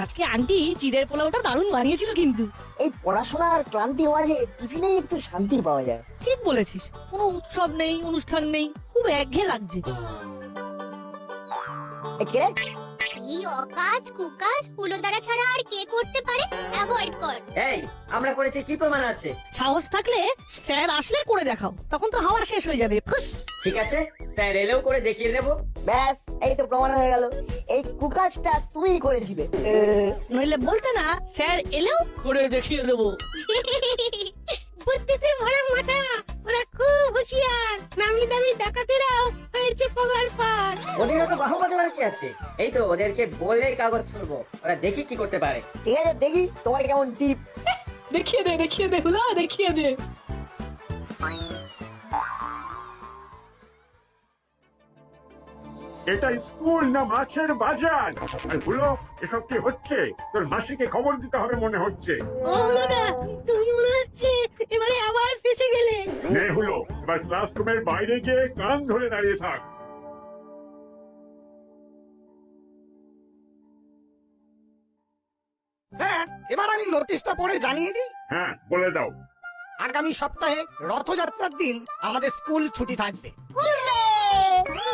আজকে আন্টি চিড়ের পোলাওটা দারুণ বানিয়েছিল কিন্তু। এই পড়াশোনার ক্লান্তির মাঝে টিফিনেই একটু শান্তি পাওয়া যায়। ঠিক বলেছিস কোনো উৎসব নেই অনুষ্ঠান নেই খুব একঘেয়ে লাগছে। এ, কে? এই অকাজ কুকাজ হুলোদারা ছাড়া আর কে করতে পারে? অ্যাভয়েড কর। এই আমরা করেছি কি প্রমাণ আছে? সাহস থাকলে স্যার আসলে করে দেখাও তখন তো হাওয়া শেষ হয়ে যাবে। ফুস! ঠিক আছে? স্যার এলেও করে দেখিয়ে দেবো। ব্যাস এই তো প্রমাণ হয়ে গেল। এই কুকাজটা তুমিই করেছিলে নইলে বলতে না স্যার এলেও করে দেখিয়ে দেবো। বুদ্ধিতে ভরা মাথা ওরা খুব হুঁশিয়ার। নামি দামি ডাকাতেরাও হয়েছে পগার পার। ওদের তো বাহুবা দেওয়ার কি আছে? এই তো ওদেরকে বলে কাগজ ছুড়বো। ওরা দেখি কি করতে পারে। ঠিক আছে দেখি তোমার কেমন টিপ দেখিয়ে দে দেখিয়ে দে হুলা দেখিয়ে দে। এটা স্কুল না মাছের বাজার। আর হলো এসব কি হচ্ছে? তোর মাসিকে খবর দিতে হবে মনে হচ্ছে। ও হুলোদা তুমি মনে হচ্ছে এবারে আবার ফেসে গেলে। নে হলো এবার ক্লাসরুমের বাইরে গিয়ে কান ধরে দাঁড়িয়ে থাক। স্যার এবার আমি নোটিশটা পড়ে জানিয়ে দিই। হ্যাঁ বলে দাও। আগামী সপ্তাহে রথযাত্রার দিন আমাদের স্কুল ছুটি থাকবে।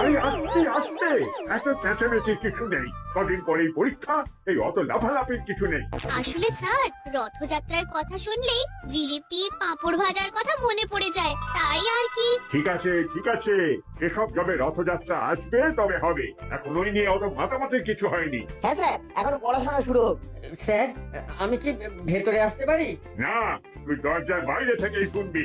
আরে আস্তে আস্তে। এত চেঁচামেচির কিছু নেই। কদিন পরেই পরীক্ষা এই অত লাফালাফির কিছু নেই। আসলে স্যার রথযাত্রার কথা শুনলেই জিলিপি পাঁপড় ভাজার কথা মনে পড়ে যায়। তাই আর কি? ঠিক আছে ঠিক আছে। এসব যবে রথযাত্রা আসবে তবে হবে। এখন ওই নিয়ে অত মাতামাতির কিছু হয়নি। হ্যাঁ স্যার এখন পড়াশোনা শুরু হোক। স্যার আমি কি ভেতরে আসতে পারি? না তুই দরজার বাইরে থেকেই শুনবি।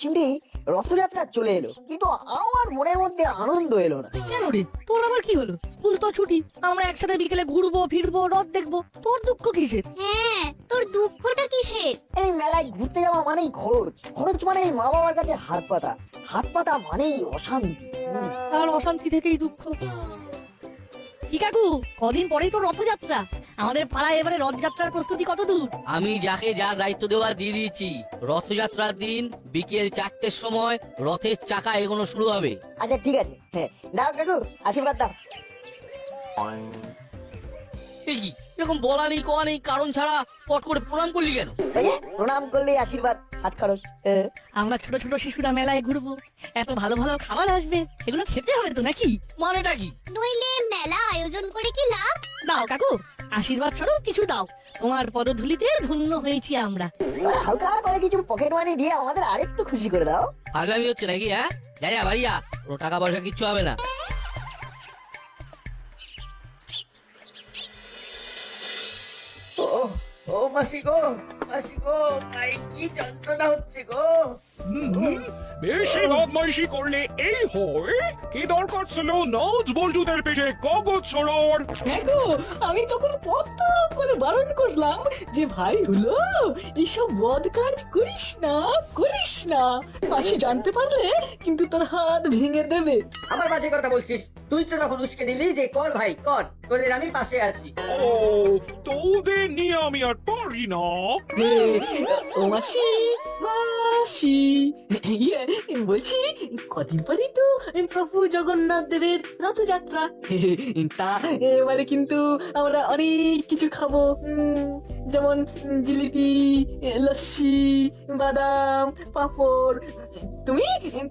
চিমড়ি রথযাত্রা চলে এলো কিন্তু আমার মনের মধ্যে আনন্দ এলো না। কেন রে? তোর আবার কি হলো? স্কুল তো ছুটি আমরা একসাথে বিকেলে ঘুরবো ফিরবো রথ দেখব। তোর দুঃখ কিসের? হ্যাঁ তোর দুঃখটা কিসের? এই মেলায় ঘুরতে যাওয়া মানেই খরচ। খরচ মানে মা বাবার কাছে হাত পাতা হাত পাতা মানেই অশান্তি। আর অশান্তি থেকেই দুঃখ। কি কাকু কদিন পরেই তো রথযাত্রা। আমাদের পাড়ায় এবারে রথযাত্রার প্রস্তুতি কত দূর? আমি যাকে যা দায়িত্ব দেওয়া দিয়ে দিয়েছি। রথযাত্রার দিন বিকেল চারটের সময় রথের চাকা এগোনো শুরু হবে। আচ্ছা ঠিক আছে। হ্যাঁ দাও কাকু আশীর্বাদ দাও। এই কি? এরকম বলা নেই কওয়া নেই কারণ ছাড়া পট করে প্রণাম করলি কেন? এই যে, প্রণাম করলে আশীর্বাদ হাত খরচ। হ্যাঁ। আমরা ছোট ছোট শিশুরা মেলায় ঘুরবো। এত ভালো ভালো খাবার আসবে। সেগুলো খেতে হবে তো নাকি? মানেটা কি? নইলে মেলা আয়োজন করে কি লাভ? দাও কাকু আশীর্বাদ স্বরূপ কিছু দাও। তোমার পদধূলিতে ধন্য হয়েছি আমরা। তোমরা হালকা করে কিছু পকেট মানি দিয়ে আমাদের আরেকটু খুশি করে দাও। আগামী হচ্ছে নাকি হ্যাঁ? যাই যা বাড়িয়া কোনো টাকা পয়সা কিচ্ছু হবে না। ও ও মাসি গো মাসি গো পায়ে কি যন্ত্রণা হচ্ছে গো? বেশি বদমাইশি করলে এই হয়? কি দরকার ছিল? নজ পেটে কাগজ ছড়ার দেখো আমি তখন করে বারণ করলাম যে ভাই হলো এইসব বদ কাজ করিস না করিস না। মাসি জানতে পারলে কিন্তু তোর হাত ভেঙে দেবে। আবার বাজে কথা বলছিস। তুই তো তখন উস্কে দিলি যে কর ভাই কর তোদের আমি পাশে আছি। ও তোদের নিয়ে আমি আর পারি না। ও মাসি মাসি। ইয়ে, বলছি কদিন পরেই তো প্রভু জগন্নাথ দেবের রথযাত্রা। তা এবারে কিন্তু আমরা অনেক কিছু খাব। উম, যেমন জিলিপি লস্যি বাদাম পাঁপড়। তুমি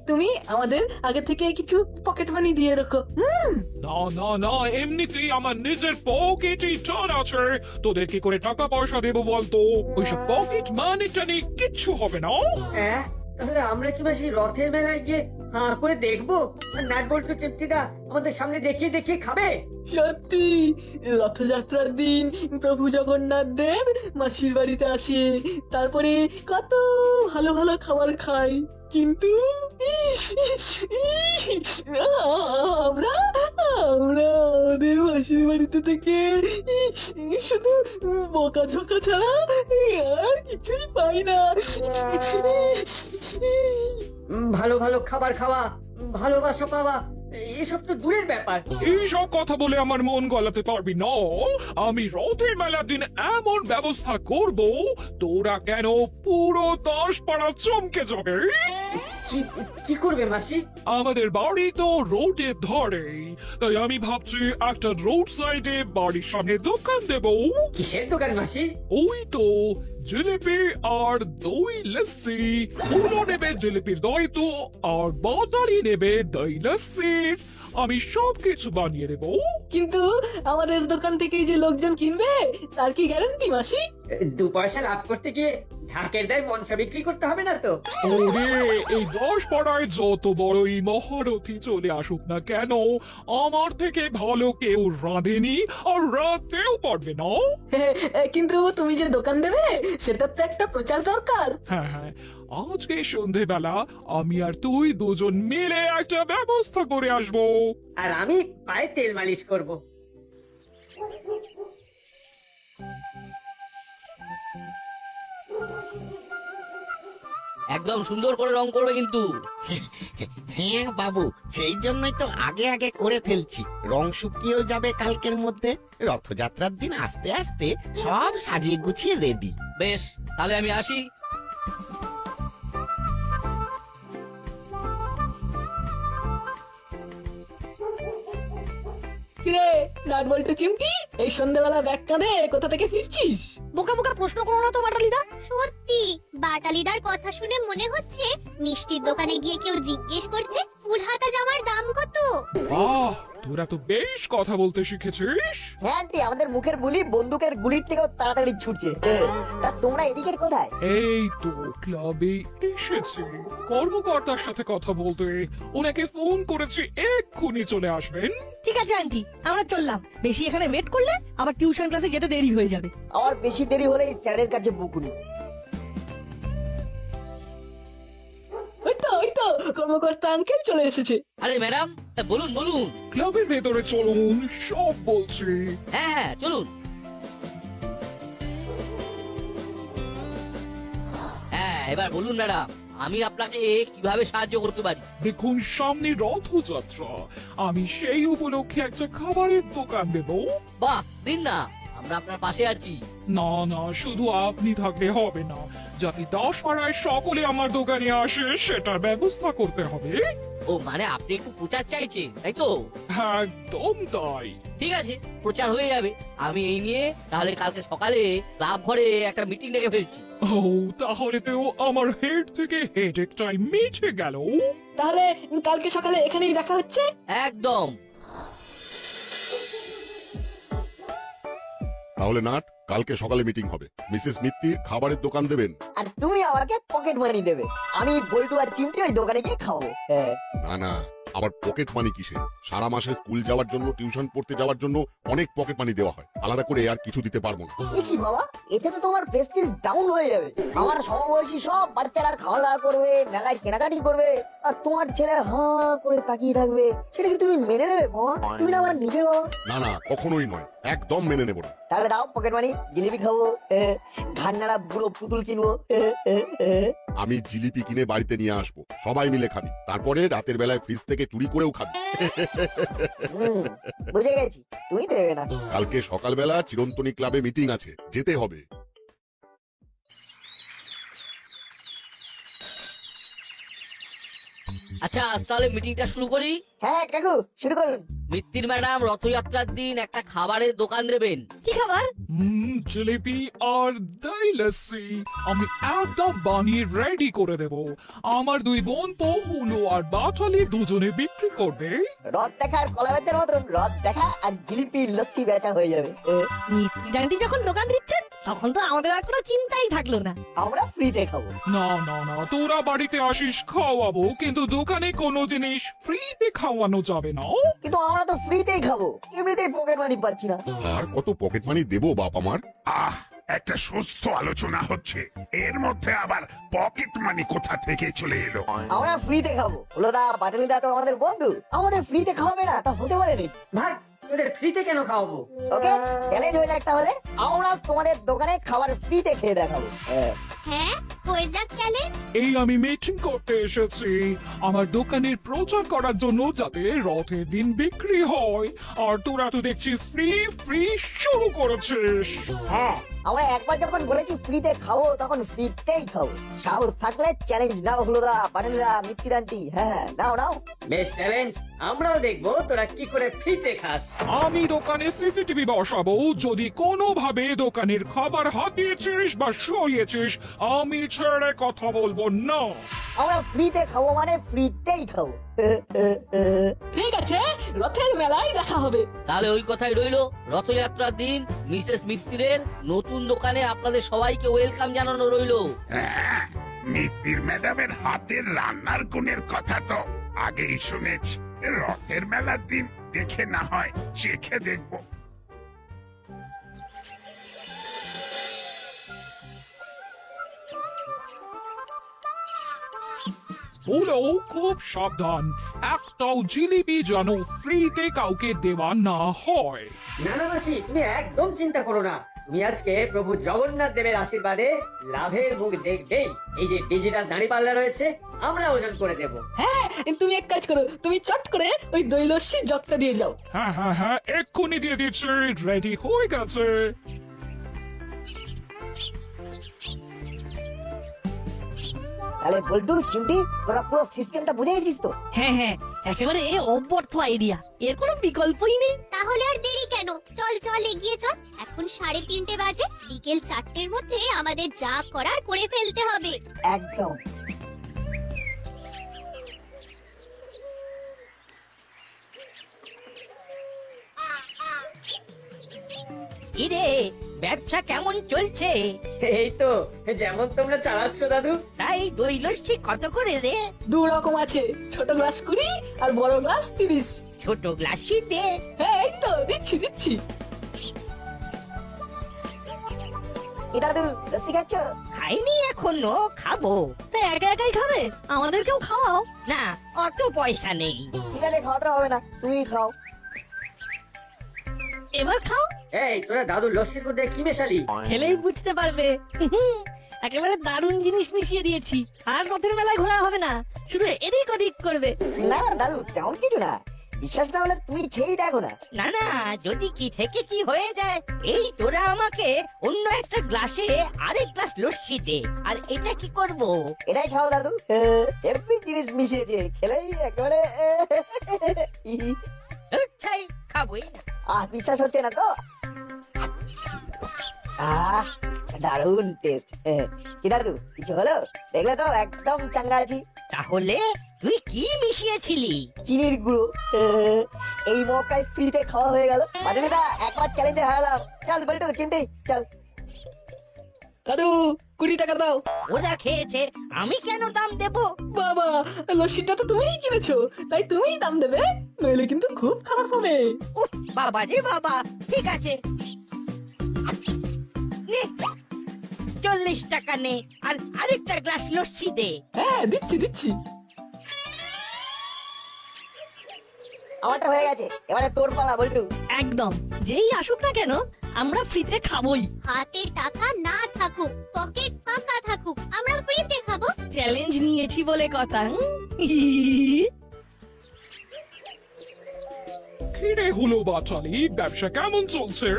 তুমি আমাদের আগে থেকে কিছু পকেট মানি দিয়ে রাখো। হুম না না না এমনিতেই আমার নিজের পকেটে টান আছে। তোদের কি করে টাকা পয়সা দেবো বলতো? ওইসব পকেট মানি টানি কিচ্ছু হবে না। হ্যাঁ তাহলে আমরা কি মাসি রথের মেলায় গিয়ে হাঁ করে দেখব? আর চিমটিটা আমাদের সামনে দেখিয়ে দেখিয়ে খাবে? সত্যি, রথযাত্রার দিন প্রভু জগন্নাথ দেব মাসির বাড়িতে আসে। তারপরে কত ভালো ভালো খাবার খাই কিন্তু আমরা আমরা ওদের মাসির বাড়িতে থেকে শুধু বোকা ঝোকা ছাড়া আর কিছুই পাই না। ভালো ভালো খাবার খাওয়া, ভালোবাসা পাওয়া, এসব তো দূরের ব্যাপার। এইসব কথা বলে আমার মন গলাতে পারবি না। আমি রথের মেলার দিন এমন ব্যবস্থা করব, তোরা কেন পুরো দশ পাড়া চমকে যাবে? কি কি করবে মাসি? আমাদের বাড়ি তো রোডের ধরে। তাই আমি ভাবছি একটা রোড সাইডে বাড়ির সামনে দোকান দেব। কিসের দোকান মাসি? ওই তো জিলিপি আর দই লস্যি। পুরো নেবে জিলিপির দই তো আর বাটারি নেবে দই লস্যির আমি সব কিছু বানিয়ে দেবো। কিন্তু আমাদের দোকান থেকে যে লোকজন কিনবে তার কি গ্যারান্টি মাসি? দু পয়সা লাভ করতে গিয়ে ঢাকের দায় মনসা বিক্রি করতে হবে না তো? ওরে এই দশ পাড়ায় যত বড়ই মহারথী চলে আসুক না কেন আমার থেকে ভালো কেউ রাঁধেনি আর রাঁধতেও পারবে না। কিন্তু তুমি যে দোকান দেবে সেটার তো একটা প্রচার দরকার। হ্যাঁ হ্যাঁ আজকে সন্ধেবেলা আমি আর তুই দুজন মিলে একটা ব্যবস্থা করে আসব। আর আমি পায়ে তেল মালিশ করব। একদম সুন্দর করে রং করবে কিন্তু। হ্যাঁ বাবু সেই জন্যই তো আগে আগে করে ফেলছি। রং শুকিয়েও যাবে কালকের মধ্যে। রথযাত্রার দিন আস্তে আস্তে সব সাজিয়ে গুছিয়ে রেডি বেশ তাহলে আমি আসি। কিরে নাট বলতে চিমটি? এই সন্ধ্যাবেলা ব্যাগ কাঁধে কোথা থেকে ফিরছিস? বোকা বোকা প্রশ্ন করো না তো বাটালিদা। সত্যি বাটালিদার কথা শুনে মনে হচ্ছে মিষ্টির দোকানে গিয়ে কেউ জিজ্ঞেস করছে ফুল হাতা জামার দাম কত? আহ তোরা তো বেশ কথা বলতে শিখেছিস। হ্যাঁ আন্টি আমাদের মুখের বুলি বন্দুকের গুলির থেকেও তাড়াতাড়ি ছুটছে। তা তোমরা এদিকের কোথায়? এই তো ক্লাবে এসেছি। কর্মকর্তার সাথে কথা বলতে ওনাকে ফোন করেছি এক্ষুনি চলে আসবেন। ঠিক আছে আন্টি আমরা চললাম। বেশি এখানে ওয়েট করলে আবার টিউশন ক্লাসে যেতে দেরি হয়ে যাবে। আমার বেশি দেরি হলে স্যারের কাছে বকুনি। ওই তো ওই তো কর্মকর্তা আঙ্কেল চলে এসেছে। আরে ম্যাডাম তা বলুন বলুন। ক্লাবের ভেতরে চলুন সব বলছি। হ্যাঁ হ্যাঁ চলুন। হ্যাঁ এবার বলুন ম্যাডাম আমি আপনাকে কীভাবে সাহায্য করতে পারি? দেখুন সামনে রথযাত্রা। আমি সেই উপলক্ষে একটা খাবারের দোকান দেব। বাহ দিন না। আমরা আপনার পাশে আছি। না না শুধু আপনি থাকলে হবে না। যাতে দশ পাড়ায় সকলে আমার দোকানে আসে সেটার ব্যবস্থা করতে হবে। ও মানে আপনি একটু প্রচার চাইছেন তাই তো? একদম তাই। ঠিক আছে প্রচার হয়ে যাবে। আমি এই নিয়ে তাহলে কালকে সকালে ক্লাব ঘরে একটা মিটিং ডেকে ফেলছি। ও তাহলে তো আমার হেড থেকে হেডেকটাই মিটে গেল। তাহলে কালকে সকালে এখানেই দেখা হচ্ছে? একদম। তাহলে নাট কালকে সকালে মিটিং হবে। মিসেস মিত্তি খাবারের দোকান দেবেন? আর তুমি আমাকে পকেট মানি দেবে। আমি বল্টু আর চিমটি ওই দোকানে গিয়ে খাব হ্যাঁ। না না। আবার পকেট মানি কিসে সারা মাসে স্কুল যাওয়ার জন্য টিউশন পড়তে যাওয়ার জন্য অনেক পকেট মানি দেওয়া হয়। আলাদা করে আর কিছু দিতে পারব না। এ কি বাবা? এতে তো তোমার প্রেস্টিজ ডাউন হয়ে যাবে। আমার সমবয়সী সব বাচ্চারা খাওয়া দাওয়া করবে মেলায় কেনাকাটি করবে আর তোমার ছেলে হা করে তাকিয়ে থাকবে। সেটা কি তুমি মেনে নেবে বাবা? তুমি না আমার নিজের বাবা? না না কখনোই নয়। একদম মেনে নেব না। তাহলে দাও পকেট মানি জিলিপি খাব ঘান্নারা বুড়ো পুতুল কিনবো আমি জিলিপি কিনে বাড়িতে নিয়ে আসব। সবাই মিলে খাবি। তারপরে রাতের বেলায় ফ্রিজ থেকে চুরি করেও খাবি। বুঝে গেছি। তুমি দেবে না। কালকে সকালবেলা চিরন্তনী ক্লাবে মিটিং আছে। যেতে হবে। আচ্ছা আজ তাহলে মিটিংটা শুরু করি। হ্যাঁ কাকু শুরু করুন। মিত্তির ম্যাডাম রথযাত্রার দিন একটা খাবারের দোকান দেবেন। কি খাবার? জিলিপি আর দই লস্যি। আমি একদম বানিয়ে রেডি করে দেব। আমার দুই বোন পহুলো আর বাটালি দুজনে বিক্রি করবে। রথ দেখা আর কলা বেচার মতন। রথ দেখা আর জিলিপি লস্যি বেচা হয়ে যাবে। মিষ্টি যখন দোকান দিচ্ছেন তখন তো আমাদের আর কোনো চিন্তাই থাকল না। আমরা ফ্রিতে খাব। না না না তোরা বাড়িতে আসিস খাওয়াবো কিন্তু দোকানে কোনো জিনিস ফ্রিতে খাওয়ানো যাবে না কিন্তু আমরা তো ফ্রিতেই খাব। এমনিতেই পকেট মানি পাচ্ছি না। আর কত পকেট মানি দেবো বাপ আমার? আহ একটা সুস্থ আলোচনা হচ্ছে। এর মধ্যে আবার পকেট মানি কোথা থেকে চলে এলো? আমরা ফ্রিতে খাব। হলোদা বাটালিদা তো আমাদের বন্ধু। আমাদের ফ্রিতে খাওয়াবে না তা হতে পারে ভাই তোদের ফ্রিতে কেন খাওয়াবো? ওকে চ্যালেঞ্জ হয়ে যাক তাহলে আমরা তোমাদের দোকানে খাবার ফ্রিতে খেয়ে দেখাবো। হ্যাঁ। হ্যাঁ হয়ে যাক চ্যালেঞ্জ এই আমি মিটিং করতে এসেছি। আমার দোকানের প্রচার করার জন্য যাতে রথের দিন বিক্রি হয়। আর তোরা তো দেখছি ফ্রি ফ্রি শুরু করেছিস। হ্যাঁ। আমরা একবার যখন বলেছি ফ্রিতে খাব তখন ফ্রিতেই খাব। সাহস থাকলে চ্যালেঞ্জ নাও হলোদা পানেলরা মিত্তিরান্টি হ্যাঁ নাও নাও। বেশ চ্যালেঞ্জ আমরাও দেখব তোরা কি করে ফ্রিতে খাস। আমি দোকানে সিসিটিভি বসাবো যদি কোনোভাবে দোকানের খাবার হাতিয়েছিস বা সরিয়েছিস আমি ছেড়ে কথা বলব না। আমরা ফ্রিতে খাব মানে ফ্রিতেই খাব। ঠিক আছে রথের মেলায় দেখা হবে। তাহলে ওই কথাই রইল রথযাত্রার দিন মিসেস মিত্রের নতুন দোকানে আপনাদের সবাইকে ওয়েলকাম জানানো রইল। মিত্তির ম্যাডামের হাতের রান্নার গুণের কথা তো আগেই শুনেছি। রথের মেলার দিন দেখে না হয় চেখে দেখব। বলো খুব সাবধান। একটাও জিলিপি যেন ফ্রিতে কাউকে দেওয়া না হয়। না না মাসি তুমি একদম চিন্তা করো না। তুমি আজকে প্রভু জগন্নাথ দেবের আশীর্বাদে লাভের মুখ দেখবেই। এই যে ডিজিটাল দাঁড়ি পাল্লা রয়েছে আমরা ওজন করে দেব। হ্যাঁ তুমি এক কাজ করো তুমি চট করে ওই দৈলস্যি জগটা দিয়ে যাও। হ্যাঁ হ্যাঁ হ্যাঁ এক্ষুনি দিয়ে দিচ্ছি। রেডি হয়ে গেছে। তাহলে বল্টু চিমটি তোরা পুরো সিস্টেমটা বুঝে গেছিস তো? হ্যাঁ হ্যাঁ একেবারে অব্যর্থ আইডিয়া এর কোনো বিকল্পই নেই। তাহলে আর দেরি কেন? চল চল এগিয়ে চল। এখন সাড়ে তিনটে বাজে বিকেল চারটের মধ্যে আমাদের যা করার করে ফেলতে হবে। একদম। কিরে ব্যবসা কেমন চলছে? এই তো যেমন তোমরা চালাচ্ছ দাদু। তাই দই লস্যি কত করে রে? দু রকম আছে ছোট গ্লাস কুড়ি আর বড় গ্লাস তিরিশ। ছোট গ্লাসই দে। হ্যাঁ এই তো দিচ্ছি দিচ্ছি। তুমি লস্যি খাচ্ছ? খাইনি এখনও খাব। তা একা একাই খাবে? আমাদেরকেও খাওয়াও। না অত পয়সা নেই। ঠিক আছে খাওয়াতে হবে না তুমি খাও। এবার খাও। এই তোরা দাদু লস্যির মধ্যে কি মেশালি? খেলেই বুঝতে পারবে। একেবারে দারুণ জিনিস মিশিয়ে দিয়েছি। আর রথের মেলায় ঘোরা হবে না। শুধু এদিক ওদিক করবে। না দাদু তেমন কিছু না। বিশ্বাস না হলে তুমি খেয়েই দেখো না। না না যদি কি থেকে কি হয়ে যায় এই তোরা আমাকে অন্য একটা গ্লাসে আরেক গ্লাস লস্যি দে। আর এটা কি করব? এটাই খাও দাদু। হেভি জিনিস মিশিয়েছে খেলেই একেবারে ছাই খাবোই না আহ বিশ্বাস হচ্ছে না তো? আহ দারুণ টেস্ট কি দাদু কিছু হলো? দেখলে তো একদম চাঙ্গা আছি তাহলে তুই কি মিশিয়েছিলি? চিনির গুঁড়ো। এই মৌকায় ফ্রিতে খাওয়া হয়ে গেল। পাটুলিটা একবার চ্যালেঞ্জে হারালাম। চল বলটু চিনতে চল। দাদু কুড়ি টাকা দাও। ওরা খেয়েছে আমি কেন দাম দেব? বাবা লস্যিটা তো তুমিই কিনেছো তাই তুমিই দাম দেবে নইলে কিন্তু খুব খারাপ হবে। উফ, বাবা রে বাবা ঠিক আছে। নে চল্লিশ টাকা নে আর আরেকটা গ্লাস লস্যি দে। হ্যাঁ দিচ্ছি দিচ্ছি। আমারটা হয়ে গেছে এবারে তোর পালা বলটু। একদম যেই আসুক না কেন আমরা ফ্রিতে খাবোই। হাতে টাকা না থাকুক পকেট ফাঁকা থাকুক আমরা ফ্রিতে খাব। চ্যালেঞ্জ নিয়েছি বলে কথা হুম? কিরে হলো বাচালি ব্যবসা কেমন চলছে?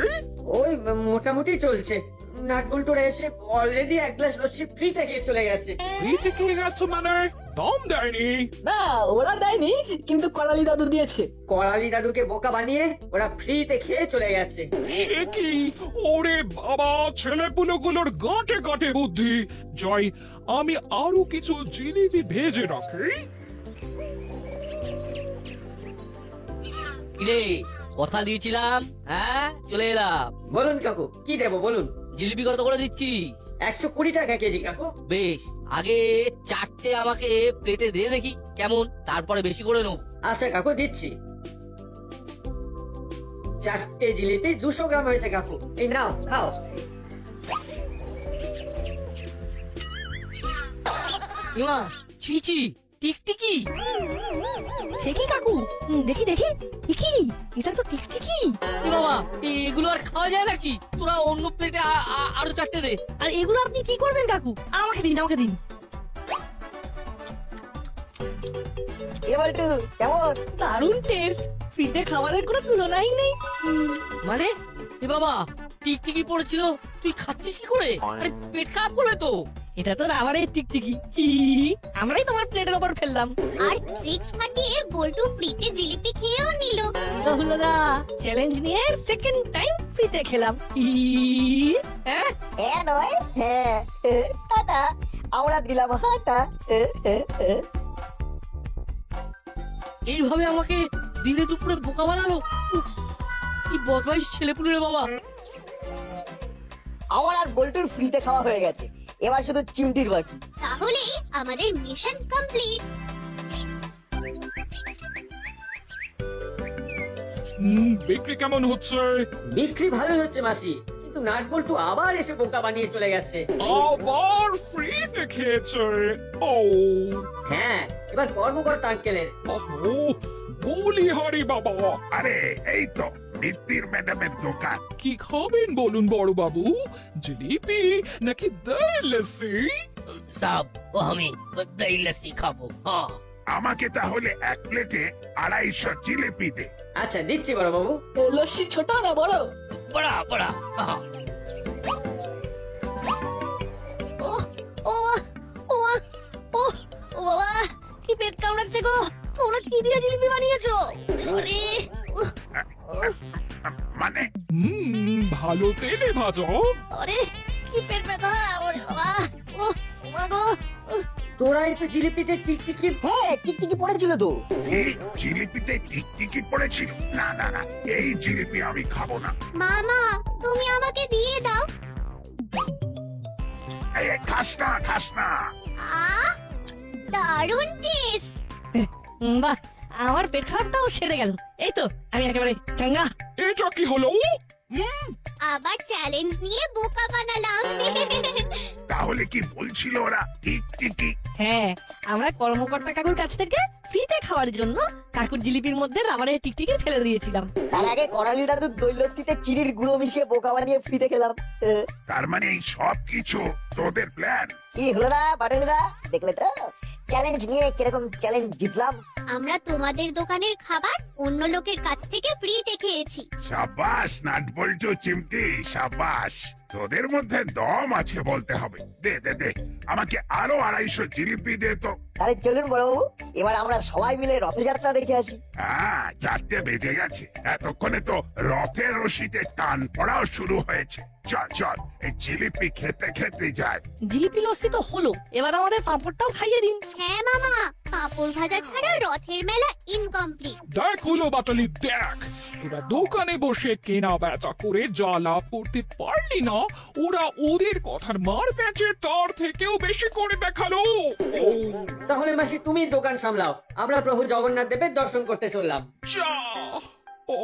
ওই মোটামুটি চলছে। নাটবল্টুরা এসে অলরেডি এক গ্লাস লস্যি ফ্রিতে খেয়ে চলে গেছে। ফ্রিতে কে গেছে মানে? দাম দেয়নি। না ওরা দেয়নি কিন্তু করালি দাদু দিয়েছে। করালি দাদুকে বোকা বানিয়ে ওরা ফ্রিতে খেয়ে চলে গেছে। সে কি? ওরে বাবা ছেলেপুলোগুলোর গাঁটে গাঁটে বুদ্ধি। জয় আমি আরও কিছু জিলিপি ভেজে রাখি। কিরে কথা দিয়েছিলাম হ্যাঁ? চলে এলাম। বলুন কাকু কি দেবো বলুন। জিলিপি কত করে দিচ্ছি একশো কুড়ি টাকা কেজি কাকু। বেশ আগে চারটে আমাকে প্লেটে দিয়ে দেখি কেমন? তারপরে বেশি করে নেব। আচ্ছা কাকু দিচ্ছি। চারটে জিলিপি দুশো গ্রাম হয়েছে কাকু। এই নাও খাও। ইমা ছি ছি। টিকটিকি? সে কি কাকু? দেখি দেখি। কি? এটা তো টিকটিকি। এ বাবা এগুলো আর খাওয়া যায় নাকি? তোরা অন্য প্লেটে আরও চারটে দে। আর এগুলো আপনি কি করবেন কাকু? আমাকে দিন আমাকে দিন। এবার একটু কেমন? দারুণ টেস্ট ফ্রিতে খাবারের কোনো তুলনাই নেই। মানে? এ বাবা টিকটিকি পড়েছিল। তুই খাচ্ছিস কি করে? আরে পেট খারাপ করবে তো। এটা তো রাবারের টিকটিকি। আমরাই তোমার প্লেটের ওপর ফেললাম। আর ট্রিক্স খাটিয়ে বল্টু ফ্রিতে জিলিপি খেয়েও নিল। হলো চ্যালেঞ্জ নিয়ে সেকেন্ড টাইম ফ্রিতে খেলাম। হি, হ্যাঁ? এ নয়? হ্যাঁ এ, টাটা। আমরা দিলাম হাটা এ। এইভাবে আমাকে দিনে দুপুরে বোকা বানালো? কি বদমাইশ ছেলেপুলে রে বাবা। আমার আর বল্টুর ফ্রিতে খাওয়া হয়ে গেছে। এবার শুধু চিমটির বাকি। তাহলেই আমাদের মিশন কমপ্লিট। হুম বিক্রি কেমন হচ্ছে? বিক্রি ভালোই হচ্ছে মাসি। কিন্তু নাট বল্টু আবার এসে বোকা বানিয়ে চলে গেছে। আবার ফ্রিতে খেয়েছে। ও। হ্যাঁ এবার কর্ম কর্মকর্তা আঙ্কেলের। ও বলি হরি বাবা। আরে এই তো মিত্তির ম্যাডামের দোকান। কি খাবেন বলুন বড় বাবু জিলিপি নাকি দই লস্যি? সাব ও আমি দই লস্যি খাব হ্যাঁ। আমাকে তাহলে এক প্লেটে আড়াইশো জিলিপি দে। আচ্ছা দিচ্ছি বড় বাবু লস্যি ছোট না বড়? বড়া বড়া হ্যাঁ। ও ও ও ও ও বাবা কি পেট কামড়াচ্ছে গো? তোমরা কি দিয়ে জিলিপি বানিয়েছো? আরে মানে? হুম ভালো তেলে ভাজো। আরে কি পেট ব্যথা ওরে বাবা। ও তোরাই তো জিলিপিতে টিকটিকি হ্যাঁ টিকটিকি পড়েছিল তো। এই জিলিপিতে টিকটিকি পড়েছিল? না না না এই জিলিপি আমি খাব না। মামা তুমি আমাকে দিয়ে দাও। এই খাস না খাস না। আহ দারুণ টেস্ট। বাহ আমার পেট খারাপটাও সেরে গেল। এই তো আমি একেবারে চাঙ্গা। এটা কি হলো? আবার চ্যালেঞ্জ নিয়ে বোকা বানালাম। তাহলে কি বলছিল ওরা? টিকটিকি হ্যাঁ আমরা কর্মকর্তা কাকুর কাছ থেকে ফ্রিতে খাওয়ার জন্য কাকুর জিলিপির মধ্যে রাবারের টিকটিকি ফেলে দিয়েছিলাম। তার আগে করালি তো দৈলস্তিতে চিনির গুঁড়ো মিশিয়ে বোকা বানিয়ে ফ্রিতে খেলাম। তার মানে এই সব কিছু তোদের প্ল্যান কি হলো না বাটেলরা দেখলে তো? চ্যালেঞ্জ নিয়ে কীরকম চ্যালেঞ্জ জিতলাম? আমরা তোমাদের দোকানের খাবার অন্য লোকের কাছ থেকে ফ্রিতে খেয়েছি। সাবাস নাট বল্টু চিমটি সাবাস। তোদের মধ্যে দম আছে বলতে হবে। দে দে দে। আমাকে আরও আড়াইশো জিলিপি দে তো। তাহলে চলুন বড়বাবু এবার আমরা সবাই মিলে রথযাত্রা দেখে আসি। হ্যাঁ চারটে বেজে গেছে। এতক্ষণে তো রথের রশিতে টান পড়াও শুরু হয়েছে। চল চল এই জিলিপি খেতে খেতে যায় জিলিপি লস্যি তো হলো। এবার আমাদের পাঁপড়টাও খাইয়ে দিন। হ্যাঁ মামা। পাঁপড় ভাজা ছাড়া রথের মেলা ইনকমপ্লিট দেখ হলো বাটালি দেখ। তোরা দোকানে বসে কেনা বেচা করে যা লাভ করতে পারলি না ওরা ওদের কথার মার প্যাচে তার থেকেও বেশি করে দেখাল। তাহলে মাসি তুমি দোকান সামলাও। আমরা প্রভু জগন্নাথ দেবের দর্শন করতে চললাম। যা ও।